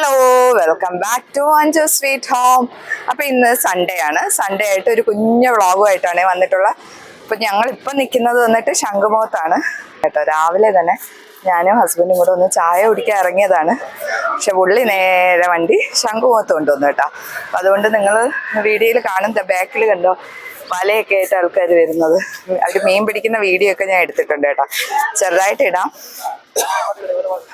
Hello welcome back to Anju sweet home അപ്പൊ ഇന്ന് Sunday ആണ്. സൺഡേ ആയിട്ട് ഒരു കുഞ്ഞു വ്ളോഗുമായിട്ടാണ് വന്നിട്ടുള്ളത്. അപ്പൊ ഞങ്ങൾ ഇപ്പൊ നിൽക്കുന്നത് വന്നിട്ട് ശംഖുമുഖത്താണ്. കേട്ടോ രാവിലെ തന്നെ ഞാനും ഹസ്ബൻഡും കൂടെ ഒന്ന് ചായ കുടിക്കാൻ ഇറങ്ങിയതാണ്. പക്ഷെ പുള്ളി നേരെ വണ്ടി ശംഖുമുഖത്ത് കൊണ്ടുവന്നു കേട്ടോ. അതുകൊണ്ട് നിങ്ങൾ വീഡിയോയിൽ കാണുന്ന ബാക്കിൽ കണ്ടോ? വലയൊക്കെ ആയിട്ട് ആൾക്കാർ വരുന്നത്. അവർ മീൻ പിടിക്കുന്ന വീഡിയോ ഒക്കെ ഞാൻ എടുത്തിട്ടുണ്ട് കേട്ടോ. ചെറുതായിട്ട് ഇടാം.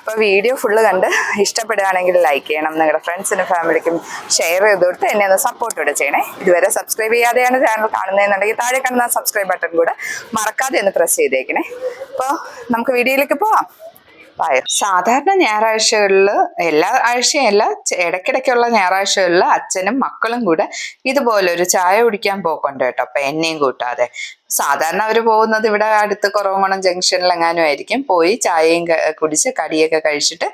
അപ്പൊ വീഡിയോ ഫുള്ള് കണ്ട് ഇഷ്ടപ്പെടുകയാണെങ്കിൽ ലൈക്ക് ചെയ്യണം. നിങ്ങളുടെ ഫ്രണ്ട്സിനും ഫാമിലിക്കും ഷെയർ ചെയ്ത് കൊടുത്ത് എന്നെ ഒന്ന് സപ്പോർട്ട് കൂടെ ചെയ്യണേ. ഇതുവരെ സബ്സ്ക്രൈബ് ചെയ്യാതെയാണ് ചാനൽ കാണുന്നതെന്നുണ്ടെങ്കിൽ താഴെ കാണുന്ന സബ്സ്ക്രൈബ് ബട്ടൺ കൂടെ മറക്കാതെ ഒന്ന് പ്രസ് ചെയ്തേക്കണേ. അപ്പോൾ നമുക്ക് വീഡിയോയിലേക്ക് പോവാം. പായ സാധാരണ ഞായറാഴ്ചകളിൽ എല്ലാ ആഴ്ചയും അല്ല ചെ- ഇടയ്ക്കിടയ്ക്കുള്ള ഞായറാഴ്ചകളിൽ അച്ഛനും മക്കളും കൂടെ ഇതുപോലെ ഒരു ചായ കുടിക്കാൻ പോക്കുണ്ട് കേട്ടോ അപ്പൊ എന്നെയും കൂട്ടാതെ. സാധാരണ അവർ പോകുന്നത് ഇവിടെ അടുത്ത് കുറവങ്ങണം ജംഗ്ഷനിൽ എങ്ങാനും ആയിരിക്കും. പോയി ചായയും കുടിച്ച് കടിയൊക്കെ കഴിച്ചിട്ട്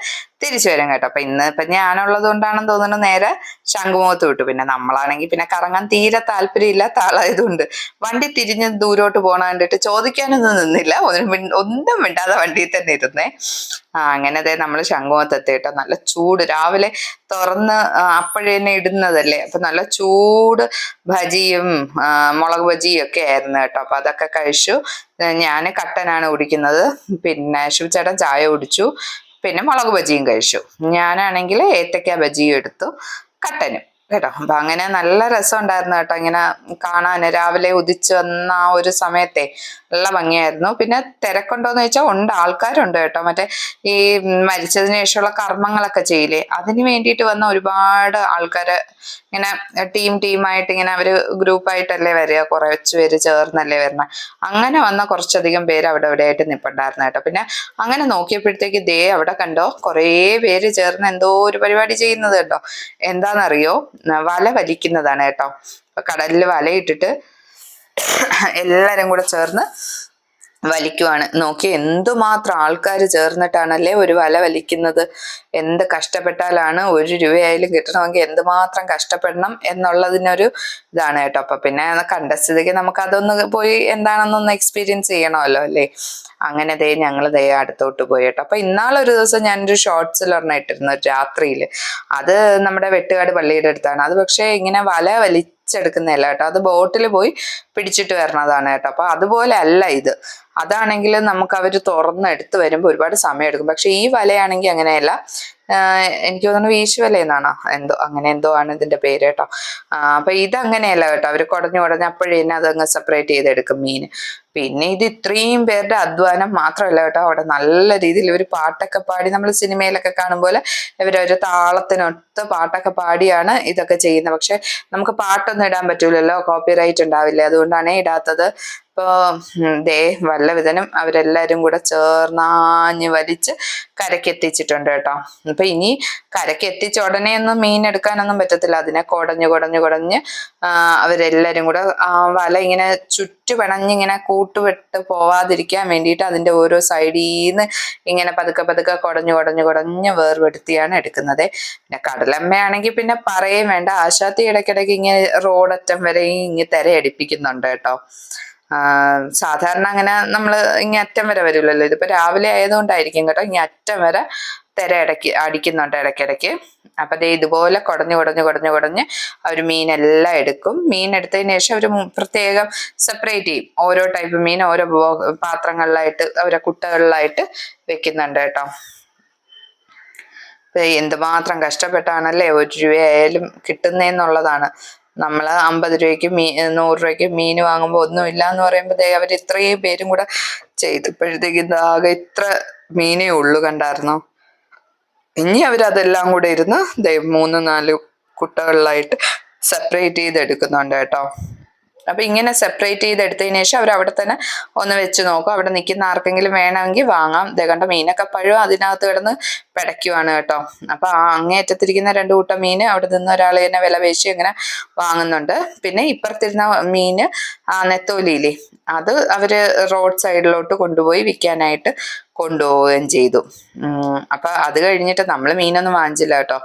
തിരിച്ചു വരും കേട്ടോ. അപ്പൊ ഇന്ന് ഇപ്പൊ ഞാനുള്ളത് കൊണ്ടാണെന്ന് തോന്നുന്നു നേരെ ശംഖുമുഖത്ത് വിട്ടു. പിന്നെ നമ്മളാണെങ്കിൽ പിന്നെ കറങ്ങാൻ തീരെ താല്പര്യമില്ലാത്ത ആളായതുകൊണ്ട് വണ്ടി തിരിഞ്ഞ് ദൂരോട്ട് പോകണ കണ്ടിട്ട് ചോദിക്കാനൊന്നും നിന്നില്ല. ഒന്നും ഒന്നും മിണ്ടാതെ വണ്ടിയിൽ തന്നെ ഇരുന്നേ. ആ അങ്ങനെ ദേ നമ്മൾ ശംഖുമുഖത്ത് എത്തി കേട്ടോ. നല്ല ചൂട്. രാവിലെ തുറന്ന് അപ്പോഴേനെ ഇടുന്നതല്ലേ? അപ്പൊ നല്ല ചൂട് ഭജിയും മുളക് ഭജിയും ഒക്കെ ആയിരുന്നു കേട്ടോ. അപ്പൊ അതൊക്കെ കഴിച്ചു. ഞാൻ കട്ടനാണ് കുടിക്കുന്നത്. പിന്നെ ശിവചേട്ടൻ ചായ കുടിച്ചു. പിന്നെ മുളക് ബജിയും കഴിച്ചു. ഞാനാണെങ്കിൽ ഏത്തക്ക ബജിയും എടുത്തു. കട്ടനും. കേട്ടോ. അപ്പൊ അങ്ങനെ നല്ല രസം ഉണ്ടായിരുന്നു കേട്ടോ ഇങ്ങനെ കാണാൻ രാവിലെ ഉദിച്ചു വന്ന ആ ഒരു സമയത്തെ നല്ല ഭംഗിയായിരുന്നു. പിന്നെ തിരക്കുണ്ടോന്ന് ചോദിച്ചാൽ ഉണ്ട്. ആൾക്കാരുണ്ട് കേട്ടോ. മറ്റേ ഈ മരിച്ചതിന് ശേഷമുള്ള കർമ്മങ്ങളൊക്കെ ചെയ്യില്ലേ? അതിന് വേണ്ടിയിട്ട് വന്ന ഒരുപാട് ആൾക്കാര് ഇങ്ങനെ ടീം ടീമായിട്ട് ഇങ്ങനെ അവർ ഗ്രൂപ്പായിട്ടല്ലേ വരിക. കുറച്ച് പേര് ചേർന്നല്ലേ വരുന്നത് അങ്ങനെ വന്ന കുറച്ചധികം പേര് അവിടെ ഇവിടെയായിട്ട് നിപ്പുണ്ടായിരുന്നു കേട്ടോ. പിന്നെ അങ്ങനെ നോക്കിയപ്പോഴത്തേക്ക് ദേ അവിടെ കണ്ടോ കുറേ പേര് ചേർന്ന് എന്തോ ഒരു പരിപാടി ചെയ്യുന്നത് കേട്ടോ. എന്താണെന്നറിയോ വല വലിക്കുന്നതാണ് കേട്ടോ. കടലിൽ വലയിട്ടിട്ട് എല്ലാരും കൂടെ ചേർന്ന് വലിക്കുവാണ്. നോക്കി എന്തുമാത്രം ആൾക്കാർ ചേർന്നിട്ടാണല്ലേ ഒരു വല വലിക്കുന്നത്? എന്ത് കഷ്ടപ്പെട്ടാലാണ് ഒരു രൂപയായാലും കിട്ടണമെങ്കിൽ എന്തുമാത്രം കഷ്ടപ്പെടണം എന്നുള്ളതിനൊരു ഇതാണ് കേട്ടോ. അപ്പൊ പിന്നെ കണ്ട സ്ഥിതിക്ക് നമുക്ക് അതൊന്ന് പോയി എന്താണെന്നൊന്ന് എക്സ്പീരിയൻസ് ചെയ്യണമല്ലോ അല്ലേ? അങ്ങനെ ദേ ഞങ്ങൾ ദേ അടുത്തോട്ട് പോയി കേട്ടോ. അപ്പൊ ഇന്നാളൊരു ദിവസം ഞാനൊരു ഷോർട്സിൽ ഒരെണ്ണം ഇട്ടിരുന്നു രാത്രിയിൽ അത് നമ്മുടെ വെട്ടുകാട് പള്ളിയുടെ അടുത്താണ്. അത് പക്ഷേ ഇങ്ങനെ വല വലിച്ചെടുക്കുന്നതല്ല കേട്ടോ. അത് ബോട്ടിൽ പോയി പിടിച്ചിട്ട് വരണതാണ് കേട്ടോ. അപ്പൊ അതുപോലെ അല്ല ഇത്. അതാണെങ്കിൽ നമുക്ക് അവർ തുറന്ന് എടുത്ത് വരുമ്പോൾ ഒരുപാട് സമയം എടുക്കും പക്ഷെ ഈ വലയാണെങ്കിൽ അങ്ങനെയല്ല. എനിക്ക് തോന്നുന്നു വീശുവല എന്നാണോ എന്തോ അങ്ങനെ എന്തോ ആണ് ഇതിന്റെ പേര് കേട്ടോ. അപ്പൊ ഇത് അങ്ങനെയല്ല കേട്ടോ. അവർ കുടഞ്ഞു കുടഞ്ഞ് അപ്പോഴേ അതങ്ങ് സെപ്പറേറ്റ് ചെയ്തെടുക്കും മീൻ. പിന്നെ ഇത് ഇത്രയും പേരുടെ അധ്വാനം മാത്രമല്ല കേട്ടോ. അവിടെ നല്ല രീതിയിൽ ഒരു പാട്ടൊക്കെ പാടി നമ്മൾ സിനിമയിലൊക്കെ കാണുമ്പോൾ ഇവരൊരു താളത്തിനൊത്ത് പാട്ടൊക്കെ പാടിയാണ് ഇതൊക്കെ ചെയ്യുന്നത്. പക്ഷെ നമുക്ക് പാട്ടൊന്നും ഇടാൻ പറ്റൂലല്ലോ. കോപ്പിറൈറ്റ് ഉണ്ടാവില്ല? അതുകൊണ്ടാണ് ഇടാത്തത്. ഇപ്പോ ഉം, ദേ വല്ലവിധനും അവരെല്ലാരും കൂടെ ചേർന്നാഞ്ഞ് വലിച്ച് കരയ്ക്ക് എത്തിച്ചിട്ടുണ്ട് കേട്ടോ. അപ്പൊ ഇനി കരയ്ക്ക് എത്തിച്ച ഉടനെ ഒന്നും മീൻ എടുക്കാനൊന്നും പറ്റത്തില്ല. അതിനെ കുടഞ്ഞ് കുടഞ്ഞ് കുടഞ്ഞ് ആ, അവരെല്ലാരും കൂടെ ആ വല ഇങ്ങനെ ചുറ്റു പിണഞ്ഞിങ്ങനെ കൂട്ടുവിട്ട് പോവാതിരിക്കാൻ വേണ്ടിയിട്ട് അതിന്റെ ഓരോ സൈഡിൽ നിന്ന് ഇങ്ങനെ പതുക്കെ പതുക്കെ കുടഞ്ഞു കുടഞ്ഞു കുടഞ്ഞ് വേർപെടുത്തിയാണ് എടുക്കുന്നത്. പിന്നെ കടലമ്മയാണെങ്കിൽ പിന്നെ പറയും വേണ്ട. ആശാത്തി ഇടയ്ക്കിടയ്ക്ക് ഇങ്ങനെ റോഡറ്റം വരെ ഇങ്ങനെ തിരയടിപ്പിക്കുന്നുണ്ട് കേട്ടോ. സാധാരണ അങ്ങനെ നമ്മൾ ഇങ്ങനെ അറ്റം വരെ വരില്ലല്ലോ. ഇതിപ്പോൾ രാവിലെ ആയതുകൊണ്ടായിരിക്കും കേട്ടോ ഇങ്ങനെ അറ്റം വരെ തിര ഇടയ്ക്ക് അടിക്കുന്നുണ്ട് ഇടയ്ക്കിടയ്ക്ക്. അപ്പം ദേ ഇതുപോലെ കുടഞ്ഞു കുടഞ്ഞു കുടഞ്ഞു കുടഞ്ഞ് അവർ മീനെല്ലാം എടുക്കും. മീൻ എടുത്തതിന് ശേഷം അവർ പ്രത്യേകം സെപ്പറേറ്റ് ചെയ്യും. ഓരോ ടൈപ്പ് മീൻ ഓരോ പാത്രങ്ങളിലായിട്ട് അവരെ കുട്ടകളിലായിട്ട് വെക്കുന്നുണ്ട് കേട്ടോ. എന്തുമാത്രം കഷ്ടപ്പെട്ടാണല്ലേ ഒരു രൂപയായാലും കിട്ടുന്നതെന്നുള്ളതാണ് നമ്മൾ അമ്പത് രൂപയ്ക്ക് മീ നൂറ് രൂപയ്ക്ക് മീൻ വാങ്ങുമ്പോൾ ഒന്നുമില്ല എന്ന് പറയുമ്പോഴത്തേക്ക് അവർ ഇത്രയും പേരും കൂടെ ചെയ്തപ്പോഴത്തേക്ക് ഇതാകെ ഇത്ര മീനേ ഉള്ളു കണ്ടായിരുന്നോ? ഇനി അവരതെല്ലാം കൂടെ ഇരുന്ന് മൂന്ന് നാല് കുട്ടകളിലായിട്ട് സെപ്പറേറ്റ് ചെയ്ത് എടുക്കുന്നുണ്ട് കേട്ടോ. അപ്പൊ ഇങ്ങനെ സെപ്പറേറ്റ് ചെയ്ത് എടുത്തതിന് ശേഷം അവർ അവിടെ തന്നെ ഒന്ന് വെച്ച് നോക്കും. അവിടെ നിൽക്കുന്ന ആർക്കെങ്കിലും വേണമെങ്കിൽ വാങ്ങാം. ഇതേ കണ്ട മീനൊക്കെ പഴും അതിനകത്ത് കിടന്ന് പിടയ്ക്കുവാണ് കേട്ടോ. അപ്പൊ ആ അങ്ങേറ്റത്തിരിക്കുന്ന രണ്ട് കൂട്ടം മീൻ അവിടെ നിന്ന് ഒരാൾ തന്നെ വില പേശി ഇങ്ങനെ വാങ്ങുന്നുണ്ട്. പിന്നെ ഇപ്പുറത്തിരുന്ന മീന് ആ നെത്തോലിയില്ലേ അത് അവർ റോഡ് സൈഡിലോട്ട് കൊണ്ടുപോയി വിൽക്കാനായിട്ട് കൊണ്ടുപോവുകയും ചെയ്തു. അപ്പൊ അത് കഴിഞ്ഞിട്ട് നമ്മൾ മീനൊന്നും വാങ്ങിച്ചില്ല കേട്ടോ.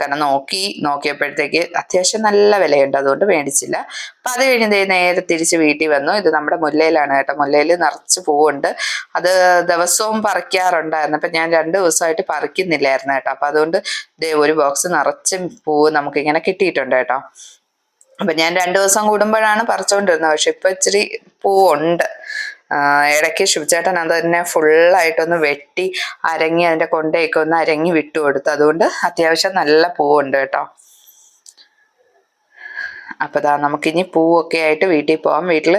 കാരണം നോക്കി നോക്കിയപ്പോഴത്തേക്ക് അത്യാവശ്യം നല്ല വിലയുണ്ട്. അതുകൊണ്ട് മേടിച്ചില്ല. അപ്പൊ അത് കഴിഞ്ഞ് നേരെ തിരിച്ച് വീട്ടിൽ വന്നു. ഇത് നമ്മുടെ മുല്ലയിലാണ് കേട്ടോ. മുല്ലയിൽ നിറച്ച് പൂവുണ്ട്. അത് ദിവസവും പറിക്കാറുണ്ടായിരുന്നു. അപ്പൊ ഞാൻ രണ്ട് ദിവസമായിട്ട് പറി പറിക്കുന്നില്ലായിരുന്നു കേട്ടോ. അപ്പൊ അതുകൊണ്ട് ദേ ഒരു ബോക്സ് നിറച്ച് പൂവ് നമുക്കിങ്ങനെ കിട്ടിയിട്ടുണ്ട് കേട്ടോ. അപ്പൊ ഞാൻ രണ്ടു ദിവസം കൂടുമ്പോഴാണ് പറിച്ചുകൊണ്ടിരുന്നത് പക്ഷെ ഇപ്പൊ ഇച്ചിരി പൂവുണ്ട്. ഇടയ്ക്ക് ശിവചേട്ടൻ അത് തന്നെ ഫുള്ളായിട്ടൊന്ന് വെട്ടി അരങ്ങി അതിന്റെ കൊണ്ടയൊക്കെ ഒന്ന് അരങ്ങി വിട്ടു കൊടുത്തു. അതുകൊണ്ട് അത്യാവശ്യം നല്ല പൂവുണ്ട് കേട്ടോ. അപ്പൊ ദാ നമുക്കിനി പൂവൊക്കെ ആയിട്ട് വീട്ടിൽ പോവാം. വീട്ടിൽ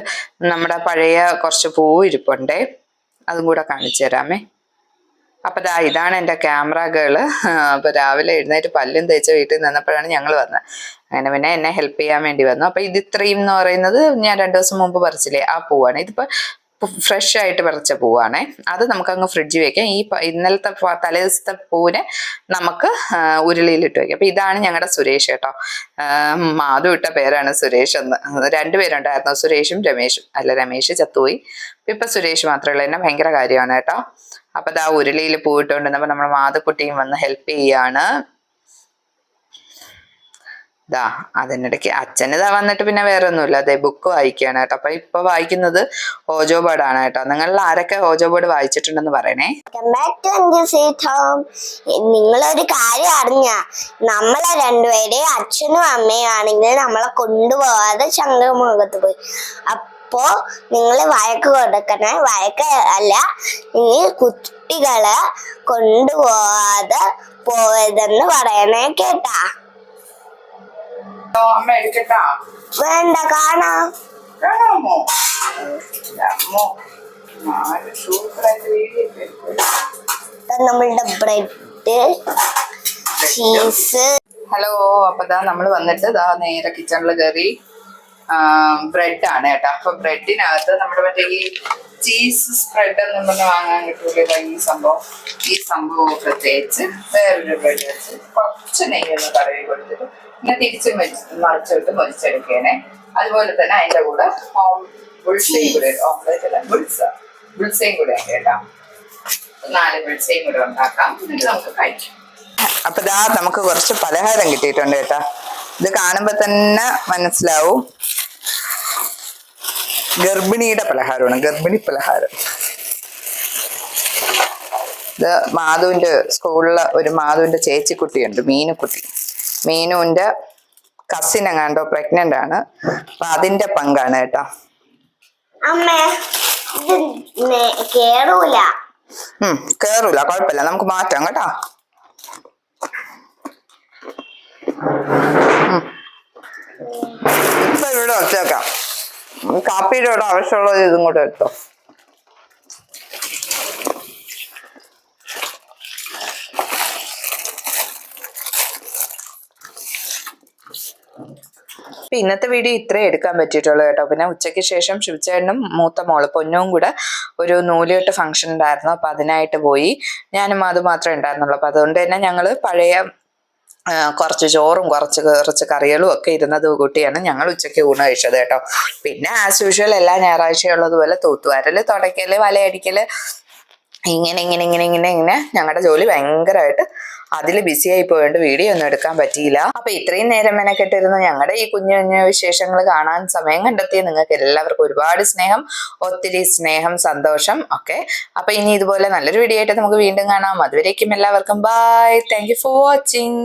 നമ്മുടെ പഴയ കുറച്ച് പൂവ് ഇരിപ്പുണ്ടേ. അതും കൂടെ കാണിച്ചു തരാമേ. അപ്പൊ ദാ ഇതാണ് എന്റെ ക്യാമറ ഗേൾ. അപ്പോൾ രാവിലെ എഴുന്നേറ്റ് പല്ലും തേച്ച് വീട്ടിൽ നിന്നപ്പോഴാണ് ഞങ്ങൾ വന്നത് അങ്ങനെ പിന്നെ എന്നെ ഹെൽപ്പ് ചെയ്യാൻ വേണ്ടി വന്നു. അപ്പോൾ ഇത് ഇത്രയും എന്ന് പറയുന്നത് ഞാൻ രണ്ട് ദിവസം മുമ്പ് പറിച്ചില്ലേ ആ പൂവാണ്. ഇതിപ്പോൾ ഫ്രഷ് ആയിട്ട് പറിച്ച പൂവാണേ. അത് നമുക്ക് അങ്ങ് ഫ്രിഡ്ജിൽ വെക്കാം. ഈ ഇന്നലത്തെ തലേദിവസത്തെ തലേ ദിവസത്തെ പൂവിനെ നമുക്ക് ഉരുളിയിലിട്ട് വെക്കാം. അപ്പം ഇതാണ് ഞങ്ങളുടെ സുരേഷ് കേട്ടോ. മാധു ഇട്ട പേരാണ് സുരേഷ് എന്ന്. രണ്ടുപേരുണ്ടായിരുന്നു സുരേഷും രമേഷും അല്ല രമേശ് ചത്തുപോയി. ഇപ്പൊ സുരേഷ് മാത്രമേ ഉള്ളൂ എന്നെ ഭയങ്കര കാര്യമാണ് കേട്ടോ. അപ്പൊ ദാ ഉരുളിയിൽ പോയിട്ടുണ്ട് നമ്മൾ മാതക്കുട്ടിയും വന്ന് ഹെൽപ്പ് ചെയ്യാണ്. ദാ അതിനിടയ്ക്ക് അച്ഛന് ഇതാ വന്നിട്ട് പിന്നെ വേറെ ഒന്നുമില്ല അതെ ബുക്ക് വായിക്കുകയാണ് കേട്ടോ. അപ്പൊ ഇപ്പൊ വായിക്കുന്നത് ഓജോ ബോർഡാണ് കേട്ടോ. നിങ്ങളിൽ ആരൊക്കെ ഓജോ ബോർഡ് വായിച്ചിട്ടുണ്ടെന്ന് പറയണേ? നിങ്ങളൊരു കാര്യം അറിഞ്ഞ നമ്മളെ രണ്ടുപേരെ അച്ഛനും അമ്മയും ആണെങ്കിൽ നമ്മളെ കൊണ്ടുപോകാതെ ശംഖമുഖത്ത് പോയി. അപ്പോ നിങ്ങൾ വഴക്ക് കൊടുക്കണേ. വഴക്ക് അല്ല ഇനി കുട്ടികളെ കൊണ്ടുപോവാതെ പോയതെന്ന് പറയണേ കേട്ടാ. വേണ്ട കാണാ. നമ്മളുടെ ബ്രെഡ് ചീസ്. ഹലോ അപ്പൊ നമ്മൾ നമ്മൾ വന്നിട്ട് ദാ നേരെ കിച്ചണിൽ കയറി ബ്രെഡ് ആണ് കേട്ടോ. അപ്പൊ ബ്രെഡിനകത്ത് നമ്മുടെ മറ്റേ ഈ ചീസ് സ്പ്രെഡ് എന്ന് പറഞ്ഞ് വാങ്ങാൻ കിട്ടൂലേ ഈ സംഭവം? ഈ സംഭവം പ്രത്യേകിച്ച് വേറൊരു ബ്രെഡ് വെച്ച് കുറച്ച് നെയ്യ് ഒന്ന് കടവിൽ കൊടുത്തിട്ട് പിന്നെ തിരിച്ചും വെച്ച് മറിച്ചിട്ട് മൊരിച്ചെടുക്കണേ അതുപോലെ തന്നെ അതിന്റെ കൂടെ ബുൾസയും കൂടെ ഓംലെറ്റ് അല്ല ബുൾസ ബുൾസയും കൂടെ ഉണ്ട് കേട്ടോ. നാല് ബുൾസയും കൂടെ ഉണ്ടാക്കാം. എന്നിട്ട് നമുക്ക് കഴിക്കാം. അപ്പൊ ഇതാ നമുക്ക് കുറച്ച് പലഹാരം കിട്ടിയിട്ടുണ്ട് കേട്ടാ. ഇത് കാണുമ്പോ തന്നെ മനസ്സിലാവും. ഗർഭിണിയുടെ പലഹാരമാണ് ഗർഭിണി പലഹാരം. ഇത് മാധുവിന്റെ സ്കൂളിലെ ഒരു മാധുവിന്റെ ചേച്ചിക്കുട്ടിയുണ്ട് മീനുക്കുട്ടി. മീനുവിന്റെ കസിൻ എങ്ങാണ്ടോ പ്രഗ്നന്റ് ആണ്. അപ്പൊ അതിന്റെ പങ്കാണ് കേട്ടോ. കേറൂല. ഉം കേറൂല കുഴപ്പമില്ല. നമുക്ക് മാറ്റാം കേട്ടോ. ഇപ്പൊ ഇവിടെ ഉം, കാപ്പിയുടെ കൂടെ ആവശ്യമുള്ള ഇതും കൂടെ എടുത്തോ. അപ്പൊ ഇന്നത്തെ വീഡിയോ ഇത്രേ എടുക്കാൻ പറ്റിയിട്ടുള്ളൂ കേട്ടോ. പിന്നെ ഉച്ചയ്ക്ക് ശേഷം ശിവചേട്ടനും മൂത്ത മോൾ പൊന്നും കൂടെ ഒരു നൂലുകെട്ട് ഫംഗ്ഷൻ ഉണ്ടായിരുന്നു. അപ്പൊ അതിനായിട്ട് പോയി. ഞാനും അത് മാത്രമേ ഉണ്ടായിരുന്നുള്ളൂ. അപ്പൊ അതുകൊണ്ട് തന്നെ ഞങ്ങൾ പഴയ കുറച്ച് ചോറും കുറച്ച് കുറച്ച് കറികളും ഒക്കെ ഇരുന്നത് കൂട്ടിയാണ് ഞങ്ങൾ ഉച്ചയ്ക്ക് ഊണ് കഴിച്ചത് കേട്ടോ. പിന്നെ ആസ് യൂഷ്വൽ എല്ലാ ഞായറാഴ്ചയുള്ളതുപോലെ തൂത്തുവാരൽ തുടയ്ക്കൽ വലയടിക്കൽ ഇങ്ങനെ ഇങ്ങനെ ഇങ്ങനെ ഇങ്ങനെ ഇങ്ങനെ ഞങ്ങളുടെ ജോലി ഭയങ്കരമായിട്ട് അതിൽ ബിസി ആയി പോയോണ്ട് വീഡിയോ ഒന്നും എടുക്കാൻ പറ്റിയില്ല. അപ്പൊ ഇത്രയും നേരം മെനക്കെട്ടിരുന്ന. ഞങ്ങളുടെ ഈ കുഞ്ഞു കുഞ്ഞു വിശേഷങ്ങൾ കാണാൻ സമയം കണ്ടെത്തിയ നിങ്ങൾക്ക് എല്ലാവർക്കും ഒരുപാട് സ്നേഹം ഒത്തിരി സ്നേഹം സന്തോഷം ഒക്കെ. അപ്പൊ ഇനി ഇതുപോലെ നല്ലൊരു വീഡിയോ ആയിട്ട് നമുക്ക് വീണ്ടും കാണാം. അതുവരേക്കും എല്ലാവർക്കും ബൈ താങ്ക് ഫോർ വാച്ചിങ്